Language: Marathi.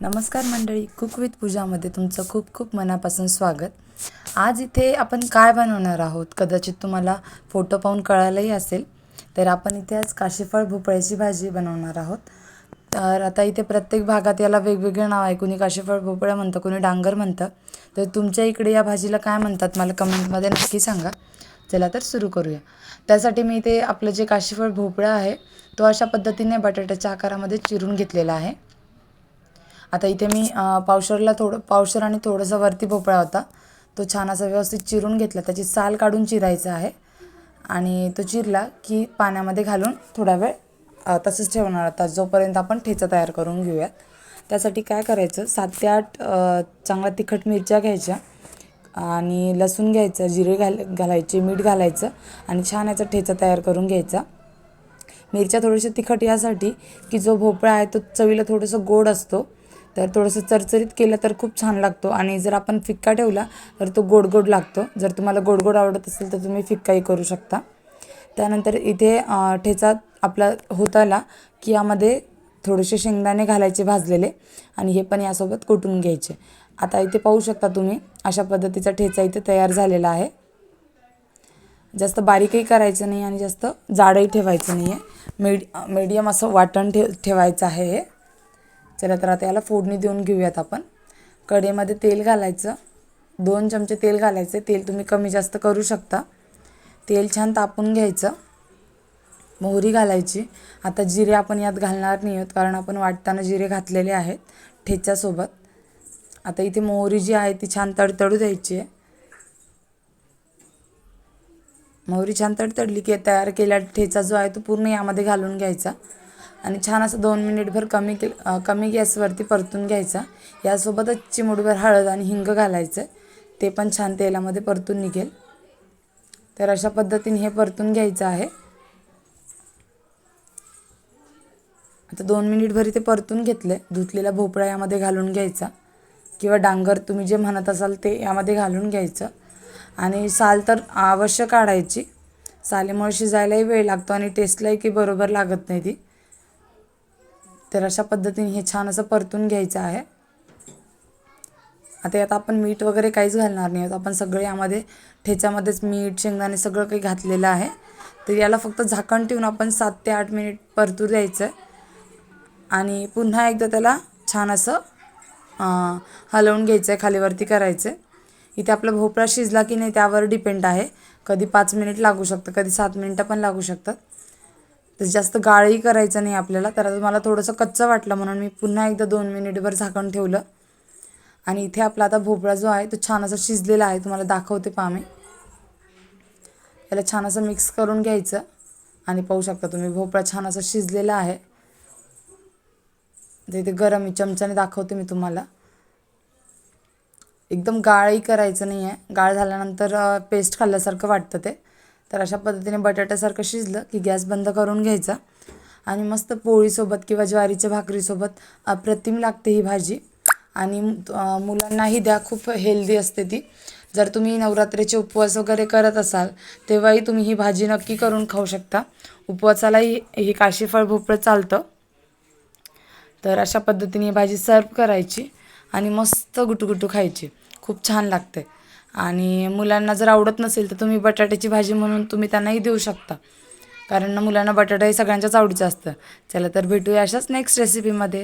नमस्कार मंडळी कुक विथ पूजामध्ये तुमचं खूप खूप मनापासून स्वागत. आज इथे आपण काय बनवणार आहोत? कदाचित तुम्हाला फोटो पाहून कळालंही असेल. तर आपण इथे आज काशीफळ भोपळ्याची भाजी बनवणार आहोत. तर आता इथे प्रत्येक भागात याला वेगवेगळे नाव आहे. कुणी काशीफळ भोपळा म्हणतं कुणी डांगर म्हणतं. तर तुमच्या इकडे या भाजीला काय म्हणतात मला कमेंटमध्ये नक्की सांगा. चला तर सुरू करूया. त्यासाठी मी इथे आपलं जे काशीफळ भोपळा आहे तो अशा पद्धतीने बटाट्याच्या आकारामध्ये चिरून घेतलेला आहे. आता इथे मी पावशरला थोडं पावशर आणि थोडंसं वरती भोपळा होता. तो छान असा व्यवस्थित चिरून घेतला. त्याची साल काढून चिरायचा आहे. आणि तो चिरला की पाण्यामध्ये घालून थोडा वेळ तसंच ठेवणार. आता जोपर्यंत आपण ठेचा तयार करून घेऊयात. त्यासाठी काय करायचं? सात ते आठ चांगल्या तिखट मिरच्या घ्यायच्या. आणि लसूण घ्यायचं जिरे घाल घालायचे मीठ घालायचं आणि छान याचा ठेचा तयार करून घ्यायचा. मिरच्या थोड्याशा तिखट यासाठी की जो भोपळा आहे तो चवीला थोडंसं गोड असतो. तर थोडंसं चरचरीत केलं तर खूप छान लागतो. आणि जर आपण फिक्का ठेवला तर तो गोड गोड लागतो. जर तुम्हाला गोड गोड आवडत असेल तर तुम्ही फिक्काही करू शकता. त्यानंतर इथे ठेचा आपला होत आला की यामध्ये थोडेसे शेंगदाणे घालायचे भाजलेले आणि हे पण यासोबत कुटून घ्यायचे. आता इथे पाहू शकता तुम्ही अशा पद्धतीचा ठेचा इथे तयार झालेला आहे. जास्त बारीकही करायचं नाही आणि जास्त जाडही ठेवायचं नाही आहे मीड मीडियम असं वाटण ठेव ठेवायचं आहे हे. चला तर आता याला फोडणी देऊन घेऊयात आपण. कढईमध्ये तेल घालायचं. दोन चमचे तेल घालायचे. तेल तुम्ही कमी जास्त करू शकता. तेल छान तापून घ्यायचं. मोहरी घालायची. आता जिरे आपण यात घालणार नाही आहोत कारण आपण वाटताना जिरे घातलेले आहेत ठेच्यासोबत. आता इथे मोहरी जी आहे ती छान तडतडू द्यायची आहे. मोहरी छान तडतडली की तयार केलेला ठेचा जो आहे तो पूर्ण यामध्ये घालून घ्यायचा. आणि छान असं दोन मिनिटभर कमी के कमी गॅसवरती परतून घ्यायचा. यासोबतच चिमूटभर हळद आणि हिंग घालायचं. ते पण छान तेलामध्ये परतून निघेल. तर अशा पद्धतीने हे परतून घ्यायचं आहे. आता दोन मिनिटभर इथे परतून घेतले धुतलेला भोपळा यामध्ये घालून घ्यायचा. किंवा डांगर तुम्ही जे म्हणत असाल ते यामध्ये घालून घ्यायचं. आणि साल तर अवश्य काढायची सालीमुळे शिजायलाही वेळ लागतो आणि टेस्टलाही की बरोबर लागत नाही ती. तर अशा पद्धतीने हे छान असं परतून घ्यायचं आहे. आता यात आपण मीठ वगैरे काहीच घालणार नाही. आहोत आपण सगळे यामध्ये ठेच्यामध्येच मीठ शेंगदाणे सगळं काही घातलेलं आहे. तर याला फक्त झाकण ठेवून आपण सात ते आठ मिनिट परतू द्यायचं. आहे आणि पुन्हा एकदा त्याला छान असं हलवून घ्यायचं आहे खालीवरती करायचं आहे इथे आपला भोपळा शिजला की नाही त्यावर डिपेंड आहे. कधी पाच मिनिट लागू शकतं कधी सात मिनटं पण लागू शकतात. तर जास्त गाळही करायचं नाही आपल्याला. तर आता मला थोडंसं कच्चं वाटलं म्हणून मी पुन्हा एकदा दोन मिनिटभर झाकण ठेवलं. आणि इथे आपला आता भोपळा जो आहे तो छान असा शिजलेला आहे. तुम्हाला दाखवते पहा मी. याला छान असं मिक्स करून घ्यायचं. आणि पाहू शकता तुम्ही भोपळा छान असा शिजलेला आहे. तर इथे गरम चमच्याने दाखवते मी तुम्हाला. एकदम गाळही करायचं नाही आहे गाळ झाल्यानंतर पेस्ट खाल्ल्यासारखं वाटतं ते. तर अशा पद्धतीने बटाट्यासारखं शिजलं की गॅस बंद करून घ्यायचा. आणि मस्त पोळीसोबत किंवा ज्वारीच्या भाकरीसोबत अप्रतिम लागते ही भाजी. आणि मुलांनाही द्या खूप हेल्दी असते ती. जर तुम्ही नवरात्रीचे उपवास वगैरे करत असाल तेव्हाही तुम्ही ही भाजी नक्की करून खाऊ शकता. उपवासालाही ही काशीफळ भोपळं चालतं. तर अशा पद्धतीने ही भाजी सर्व करायची आणि मस्त गुटुगुटू खायची. खूप छान लागते. आणि मुलांना जर आवडत नसेल तर तुम्ही बटाट्याची भाजी म्हणून तुम्ही त्यांनाही देऊ शकता. कारण मुलांना बटाटा हे सगळ्यांच्याच आवडीचं असतं. चला तर भेटूया अशाच नेक्स्ट रेसिपीमध्ये